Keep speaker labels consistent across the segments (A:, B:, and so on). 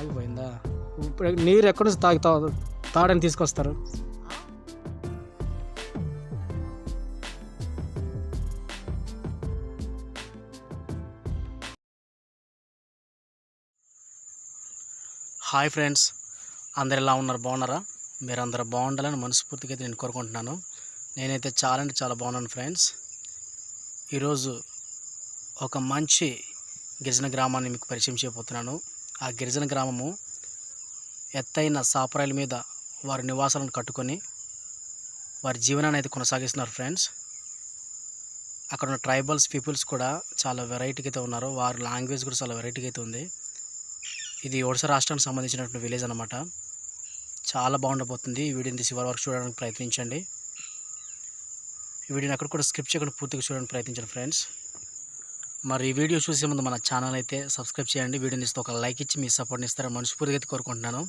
A: ఆగిపోయిందా? ఇప్పుడు నీరు ఎక్కడి నుంచి తాగుతా తాడని తీసుకొస్తారు? హాయ్ ఫ్రెండ్స్ అందరు ఎలా ఉన్నారు? బాగున్నారా? మీరు అందరూ బాగుండాలని మనస్ఫూర్తిగా అయితే నేను కోరుకుంటున్నాను. నేనైతే చాలా అంటే చాలా బాగున్నాను ఫ్రెండ్స్. ఈరోజు ఒక మంచి గిరిజన గ్రామాన్ని మీకు పరిచయం చేయబోతున్నాను. ఆ గిరిజన గ్రామము ఎత్తైన సాపరాయిల మీద వారి నివాసాలను కట్టుకొని వారి జీవనాన్ని అయితే కొనసాగిస్తున్నారు ఫ్రెండ్స్. అక్కడ ఉన్న ట్రైబల్స్ పీపుల్స్ కూడా చాలా వెరైటీగా అయితే ఉన్నారు. వారి లాంగ్వేజ్ కూడా చాలా వెరైటీగా అయితే ఉంది. ఇది ఒడిశా రాష్ట్రానికి సంబంధించినటువంటి విలేజ్ అనమాట చాలా బాగుండబోతుంది. ఈ వీడియోని తీసి వరకు చూడడానికి ప్రయత్నించండి. ఈ వీడియోని అక్కడ కూడా స్క్రిప్ట్ చేయకుండా పూర్తిగా చూడడానికి ప్రయత్నించండి ఫ్రెండ్స్. మరి ఈ వీడియో చూసే ముందు మన ఛానల్ అయితే సబ్స్క్రైబ్ చేయండి. వీడియోని ఇస్తే ఒక లైక్ ఇచ్చి మీ సపోర్ట్ని ఇస్తారని మనస్ఫూర్తిగా అయితే కోరుకుంటున్నాను.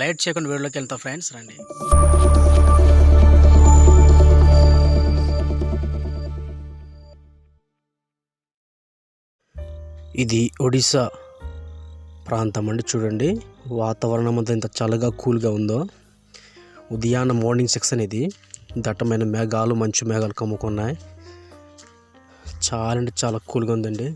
A: లైట్ చేయకుండా వీడియోలోకి వెళ్తాం ఫ్రెండ్స్ రండి. ఇది ఒడిశా ప్రాంతం అండి చూడండి. వాతావరణం అంతా ఇంత చల్లగా కూల్గా ఉందో. ఉదయాన్న మార్నింగ్ సెక్షన్ ఇది. దట్టమైన మేఘాలు మంచు మేఘాలు కమ్ముకున్నాయి. చాలా అంటే చాలా కూల్గా ఉందండి.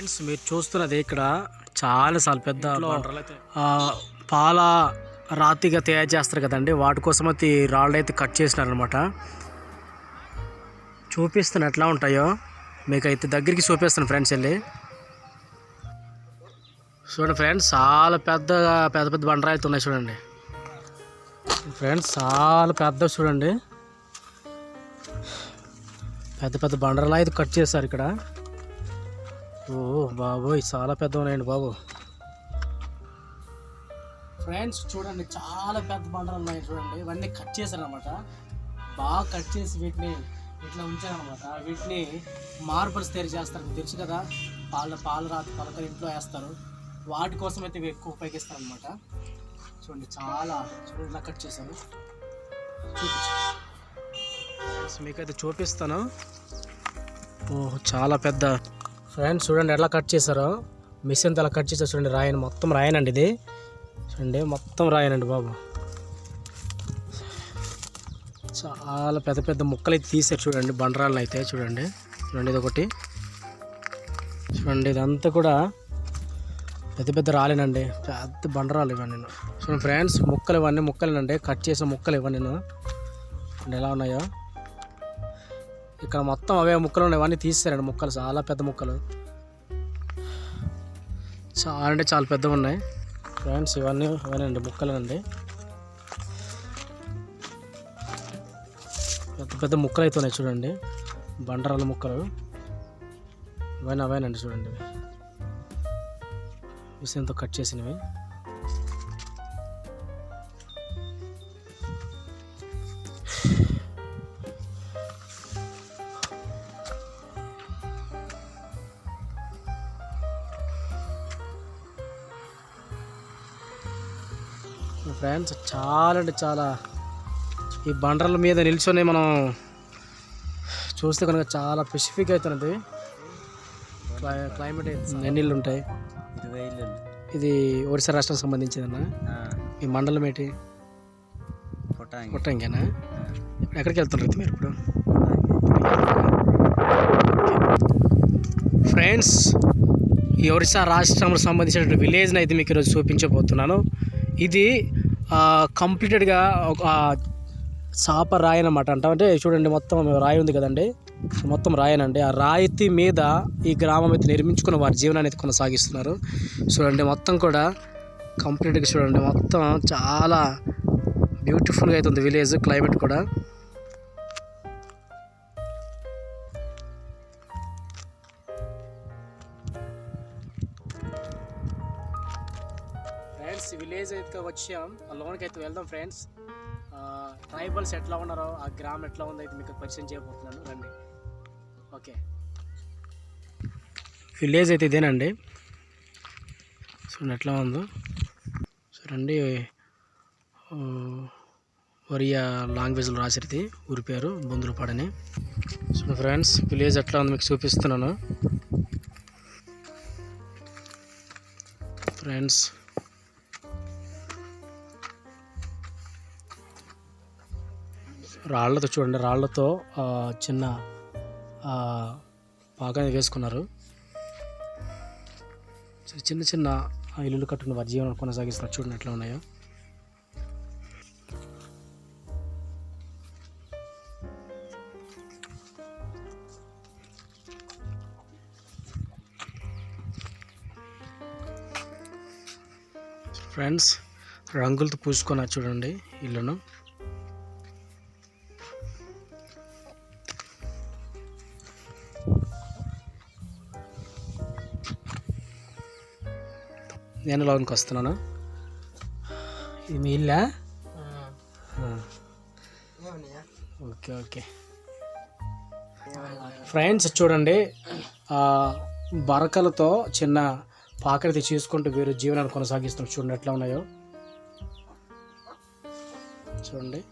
A: ఫ్రెండ్స్ మీరు చూస్తున్నది ఇక్కడ చాలా చాలా పెద్ద పాల రాతిగా తయారు చేస్తారు కదండి. వాటి కోసం అయితే ఈ రాళ్ళు అయితే కట్ చేసినారనమాట చూపిస్తాను ఎట్లా ఉంటాయో మీకు అయితే దగ్గరికి చూపిస్తాను ఫ్రెండ్స్ వెళ్ళి. చూడండి ఫ్రెండ్స్ చాలా పెద్ద పెద్ద పెద్ద బండరాయిలు ఉన్నాయి చూడండి. ఫ్రెండ్స్ చాలా పెద్ద చూడండి. పెద్ద పెద్ద బండరాలు అయితే కట్ చేశారు ఇక్కడ. ఓ బాబోయ్ చాలా పెద్ద ఉన్నాయండి బాబు. ఫ్రెండ్స్ చూడండి చాలా పెద్ద బండలు ఉన్నాయి చూడండి. ఇవన్నీ కట్ చేశారనమాట బాగా కట్ చేసి వీటిని ఇట్లా ఉంచారనమాట వీటిని మార్బల్స్ తయారు చేస్తారు మీకు తెలుసు కదా. పాల పాల రాతి పలకలు ఇంట్లో వేస్తారు. వాటి కోసం అయితే ఇవి ఎక్కువ ఉపయోగిస్తారు అనమాట చూడండి చాలా చూడండి ఇలా కట్ చేశారు. చూపించు. మీకైతే చూపిస్తాను. ఓ చాలా పెద్ద ఫ్రెండ్స్ చూడండి ఎలా కట్ చేశారో. మిషన్తో అలా కట్ చేశారు చూడండి రాయని మొత్తం రాయనండి ఇది. చూడండి మొత్తం రాయనండి బాబు. చాలా పెద్ద పెద్ద ముక్కలు అయితే తీసారు చూడండి బండరాళ్ళు అయితే చూడండి. చూడండి ఇది ఒకటి చూడండి ఇదంతా కూడా పెద్ద పెద్ద రాలేనండి పెద్ద బండరాలు ఇవన్నీ. చూడండి ఫ్రెండ్స్ ముక్కలు ఇవన్నీ ముక్కలేనండి. కట్ చేసిన ముక్కలు ఇవ్వండి నేను ఎలా ఉన్నాయో. ఇక్కడ మొత్తం అవే ముక్కలు ఉన్నాయి. అవన్నీ తీసారండి ముక్కలు. చాలా పెద్ద ముక్కలు. చాలా అంటే చాలా పెద్దవి ఉన్నాయి. ఫ్రెండ్స్ ఇవన్నీ అవేనండి ముక్కలేనండి. పెద్ద పెద్ద ముక్కలు అయితే ఉన్నాయి చూడండి. బండరాల ముక్కలు. ఇవన్నీ అవేనండి చూడండి. మిషన్తో కట్ చేసినవి. ఫ్రెండ్స్. చాలా అంటే చాలా ఈ బండరాల మీద నిల్చొని మనం చూస్తే కనుక చాలా స్పెసిఫిక్ అవుతున్నది క్లై- క్లైమేట్ ఎన్ని ఇళ్ళు ఉంటాయి? ఇది ఒడిశా రాష్ట్రానికి సంబంధించిందన్న? మీ మండలం ఏంటి?
B: పొటాంగి
A: కొట్టంకేనా ఇప్పుడు ఎక్కడికి వెళ్తున్నారు మీరు ఇప్పుడు? ఫ్రెండ్స్ ఈ ఒరిస్సా రాష్ట్రంలో సంబంధించిన విలేజ్ని అయితే మీకు ఈరోజు చూపించబోతున్నాను. ఇది కంప్లీటెడ్గా ఒక చాప రాయి అనమాట అంట. అంటే చూడండి మొత్తం రాయి ఉంది కదండి. మొత్తం రాయనండి. ఆ రాయితీ మీద ఈ గ్రామం అయితే నిర్మించుకున్న వారి జీవనాన్ని అయితే కొనసాగిస్తున్నారు. చూడండి మొత్తం కూడా కంప్లీట్గా చూడండి మొత్తం చాలా బ్యూటిఫుల్గా అయితే ఉంది విలేజ్ క్లైమేట్ కూడా. వచ్చాం. ఆ లోన్కి అయితే వెళ్దాం ఫ్రెండ్స్ ట్రైబల్స్ ఎట్లా ఉన్నారో ఆ గ్రామం ఎట్లా ఉందో అయితే మీకు పరిచయం చేయబోతున్నాను. రండి. ఓకే. విలేజ్ అయితే ఇదేనండి. చూడండి ఎట్లా ఉందో. చూడండి రండి. ఒరియా లాంగ్వేజ్లో రాసిరిది. ఊరి పేరు బొందులపాడని. సో ఫ్రెండ్స్ విలేజ్ ఎట్లా ఉంది మీకు చూపిస్తున్నాను. ఫ్రెండ్స్ రాళ్ళతో చూడండి రాళ్ళతో చిన్న పాకం వేసుకున్నారు. చిన్న చిన్న ఇల్లు ఇల్లులు కట్టుకుని వారి జీవనం కొనసాగిస్తున్నారు. చూడండి ఎట్లా ఉన్నాయో. ఫ్రెండ్స్ రంగులతో పూసుకున్నారు చూడండి ఇల్లును. నేను లోనికి వస్తున్నాను. ఇది మీ ఇల్లా. Okay okay. ఫ్రెండ్స్ చూడండి. బరకలతో చిన్న పాకరితి చేసుకుంటూ వీరు జీవనాన్ని కొనసాగిస్తున్నారు. చూడండి ఎట్లా ఉన్నాయో. చూడండి.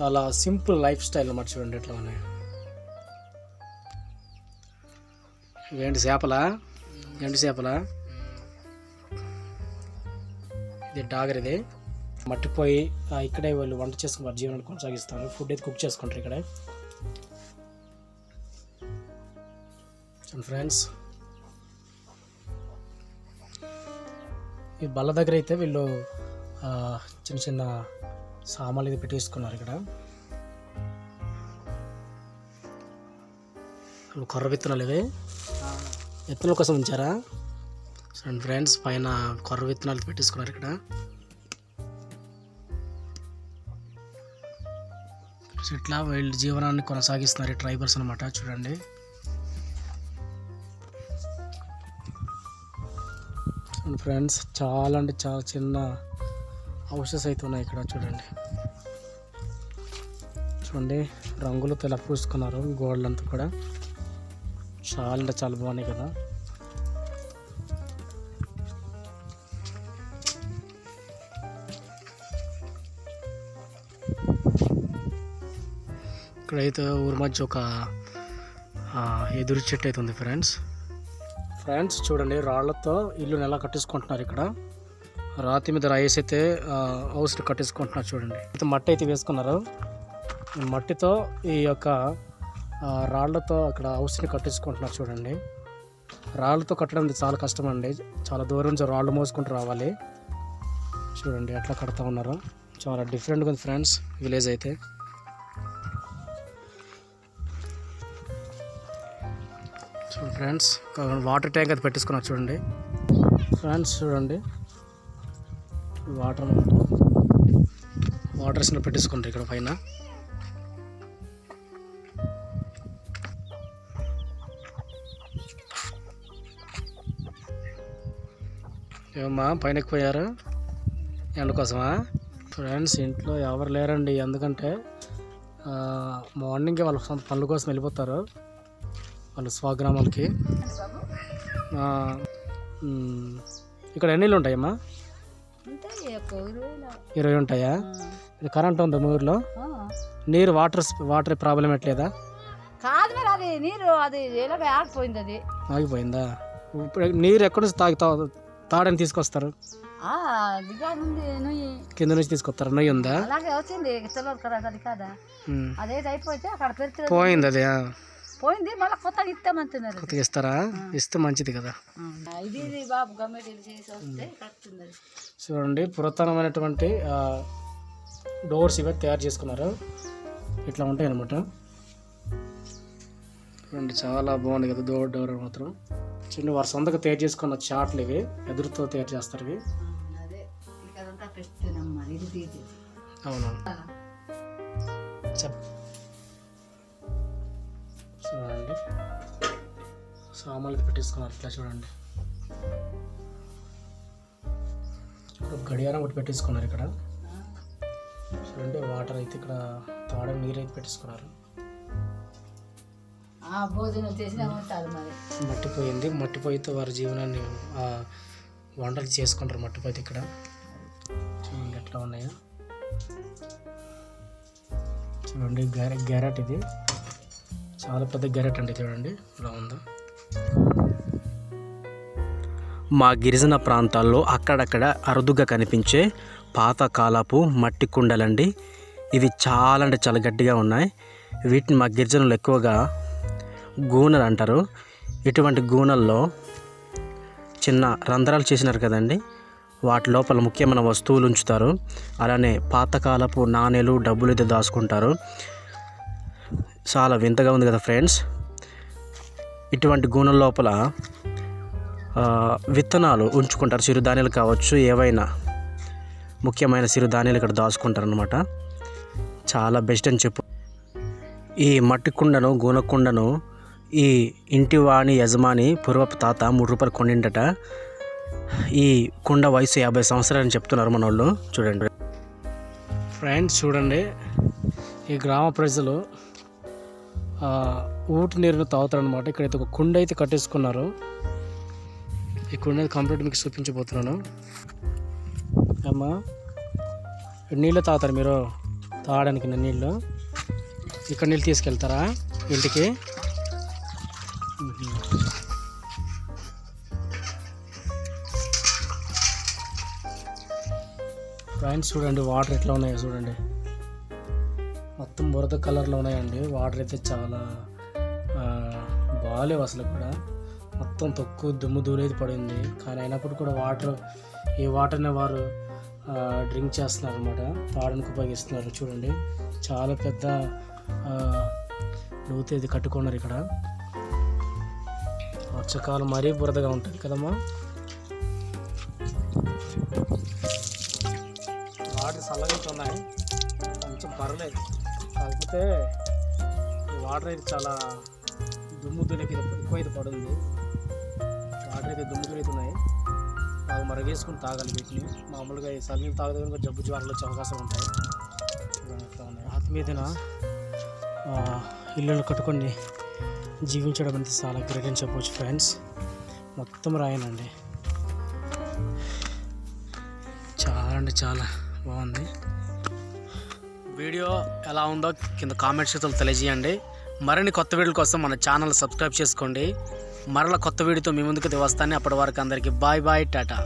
A: చాలా సింపుల్ లైఫ్ స్టైల్ అన్నమాట. చూడండి ఎట్లా ఉన్నాయో. ఇవేంటి చేపలా? ఎండు చేపలా? ఇది డాగర్ ఇది. మట్టిపోయి ఇక్కడే వాళ్ళు వంట చేసుకుని వారి జీవనాన్ని కొనసాగిస్తారు. ఫుడ్ అయితే కుక్ చేసుకుంటారు ఇక్కడే. ఫ్రెండ్స్ ఈ బల్ల దగ్గర అయితే వీళ్ళు చిన్న చిన్న సామాన్లు ఇది పెట్టేసుకున్నారు ఇక్కడ. కొర్ర విత్తనాలు ఇవి. విత్తనాల కోసం ఉంచారా? చూడండి ఫ్రెండ్స్ పైన కొర్ర విత్తనాలు పెట్టేసుకున్నారు ఇక్కడ. ఇట్లా వీళ్ళు జీవనాన్ని కొనసాగిస్తున్నారు ఈ ట్రైబల్స్ అనమాట చూడండి. అండ్ ఫ్రెండ్స్ చాలా అంటే చాలా చిన్న హౌసెస్ అయితే ఉన్నాయి ఇక్కడ చూడండి. చూడండి రంగులతో తెల పూసుకున్నారు గోడలంతా కూడా. చాలా అంటే చాలా బాగున్నాయి కదా. రైతు ఊరి మధ్య ఒక ఎదురు చెట్టు అయితే ఉంది ఫ్రెండ్స్. ఫ్రెండ్స్ చూడండి రాళ్ళతో ఇల్లుని ఎలా కట్టేసుకుంటున్నారు ఇక్కడ. రాతి మీద రాయేసి అయితే హౌస్ కట్టేసుకుంటున్నారు చూడండి. అయితే మట్టి అయితే వేసుకున్నారు. ఈ మట్టితో ఈ యొక్క రాళ్ళతో రాళ్ళతో అక్కడ హౌస్ని కట్టేసుకుంటున్నారు చూడండి. రాళ్ళతో కట్టడం చాలా కష్టం అండి. చాలా దూరం నుంచి రాళ్ళు మోసుకుంటూ రావాలి. చూడండి ఎట్లా కడతా ఉన్నారు. చాలా డిఫరెంట్గా ఉంది ఫ్రెండ్స్ విలేజ్ అయితే. ఫ్రెండ్స్ వాటర్ ట్యాంక్ అది పెట్టేసుకున్నా చూడండి. ఫ్రెండ్స్ చూడండి. వాటర్ వాటర్స్ని పెట్టేసుకుంటారు ఇక్కడ పైన. ఏమమ్మా పైన పోయారు ఎండ కోసమా? ఫ్రెండ్స్ ఇంట్లో ఎవరు లేరండి ఎందుకంటే ఆ, వాళ్ళ సొంత పనుల కోసం వెళ్ళిపోతారు. వాళ్ళ స్వగ్రామాలకి. ఇక్కడ ఎన్ని ఉంటాయమ్మా. ఇరవై ఉంటాయా. ఇది కరెంట్ ఉందా మీ ఊర్లో. నీరు వాటర్ వాటర్ ప్రాబ్లం ఎట్లేదా?
C: కాదు మరి అది నీరు అది ఎలాగ ఆగిపోయింది అది.
A: ఆగిపోయిందా? ఇప్పుడు నీరు ఎక్కడి నుంచి తాగి తా- తాడని తీసుకొస్తారు? కింద నుంచి తీసుకొస్తారు? నొయ్యి ఉందా?
C: అలాగే వచ్చింది తెలియదు కదా అది కాదా. అదేది అయిపోతే అక్కడ
A: పోయింది అదే.
C: పోయింది మళ్ళీ కొత్తగా ఇస్తామంటున్నారు.
A: కొత్తగా ఇస్తారా? ఇస్తే మంచిది కదా.
C: ఇది బాబు చేసి వస్తే.
A: చూడండి పురాతనమైనటువంటి డోర్స్ ఇవే తయారు చేసుకున్నారు. ఇట్లా ఉంటాయి అనమాట చూడండి చాలా బాగుంది కదా డోర్ డోర్ మాత్రం. చిన్న వారి సొంతగా తయారు చేసుకున్న చాట్లు ఇవి ఎదురుతో తయారు చేస్తారు ఇవి.
C: ఆ, అదే. ఇక్కడంతా పెడుతున్నాం మరి ఇది తీసి
A: అవును చెప్ సామాన్లు పెట్టేసుకున్నారు. ఇట్లా చూడండి. గడియారం ఒకటి పెట్టేసుకున్నారు ఇక్కడ. చూడండి వాటర్ అయితే ఇక్కడ తాడని నీరు అయితే పెట్టేసుకున్నారు. మట్టిపోయింది. మట్టిపోయితో వారి జీవనాన్ని ఆ, వంటలు చేసుకుంటారు మట్టిపోయితే ఇక్కడ. చూడండి ఎట్లా ఉన్నాయో. చూడండి గ్యారెట్ గ్యారెట్ ఇది. చాలా పెద్ద గ్యారెట్ అండి చూడండి. ఇలా ఉందా? మా గిరిజన ప్రాంతాల్లో అక్కడక్కడ అరుదుగా కనిపించే పాతకాలపు మట్టి కుండలండి. ఇవి చాలా అంటే చాలా గట్టిగా ఉన్నాయి. వీటిని మా గిరిజనులు ఎక్కువగా గూనెలు అంటారు. ఇటువంటి గూనెల్లో చిన్న రంధ్రాలు చేసినారు కదండి. వాటి లోపల ముఖ్యమైన వస్తువులు ఉంచుతారు. అలానే పాతకాలపు నాణేలు డబ్బులు ఇది దాచుకుంటారు. చాలా వింతగా ఉంది కదా ఫ్రెండ్స్. ఇటువంటి గూనెల లోపల విత్తనాలు ఉంచుకుంటారు. చిరుధాన్యాలు కావచ్చు ఏవైనా ముఖ్యమైన చిరుధాన్యాలు ఇక్కడ దాచుకుంటారు అనమాట చాలా బెస్ట్ అని చెప్పు ఈ మట్టి కుండను గూన కుండను ఈ ఇంటి వాణి యజమాని పూర్వపు తాత మూడు రూపాయలు కొండిండట ఈ కుండ వయసు యాభై సంవత్సరాలని చెప్తున్నారు మన వాళ్ళు చూడండి. ఫ్రెండ్స్ చూడండి. ఈ గ్రామ ప్రజలు ఊటి నీరును తాగుతారనమాట ఇక్కడైతే ఒక కుండ అయితే కట్టేసుకున్నారు. ఈ కుండ కంప్లీట్ మీకు చూపించబోతున్నాను. అమ్మా నీళ్ళు తాగుతారు మీరు. తాగడానికి నీళ్ళు. ఇక్కడ నీళ్ళు తీసుకెళ్తారా? ఇంటికి? ఫ్రెండ్స్ చూడండి వాటర్ ఎట్లా ఉన్నాయో చూడండి. మొత్తం బురద కలర్లో ఉన్నాయండి. వాటర్ అయితే చాలా బాగాలేవు అసలు కూడా మొత్తం తక్కువ దుమ్ము దూరేది పడింది. కానీ అయినప్పుడు కూడా వాటర్ ఈ వాటర్ని వారు డ్రింక్ చేస్తున్నారు అనమాట తాగడానికి ఉపయోగిస్తున్నారు. చూడండి. చాలా పెద్ద ఆ, లోతు ఇది కట్టుకున్నారు ఇక్కడ. వర్షకాలం మరీ బురదగా ఉంటుంది కదమ్మా. వాటర్ చల్లగా ఉన్నాయి. కొంచెం పర్లేదు. కాకపోతే వాటర్ అయితే చాలా దుమ్ము దులికి ఎక్కువ అయితే పడుంది. వాటర్ అయితే దుమ్ము దులుతున్నాయి అవి మరగేసుకుని తాగాలి వీటిని. మామూలుగా ఈ సన్నీళ్ళు తాగదు కనుక జబ్బు జ్వరాలు వచ్చే అవకాశం ఉంటాయి. ఆత్మీయతన ఆత్మ మీదన ఇల్లులు కట్టుకొని జీవించడం అనేది చాలా గ్రేట్ అని చెప్పవచ్చు ఫ్రెండ్స్. మొత్తం రాయనండి. చాలా అంటే చాలా బాగుంది. వీడియో ఎలా ఉందో కింద కామెంట్ చేతులు తెలియజేయండి. మరిన్ని కొత్త వీడియోల కోసం మన ఛానల్ సబ్స్క్రైబ్ చేసుకోండి. మరల కొత్త వీడియోతో మీ ముందుకు వస్తాను. అప్పటి వరకు అందరికీ బాయ్ బాయ్ టాటా.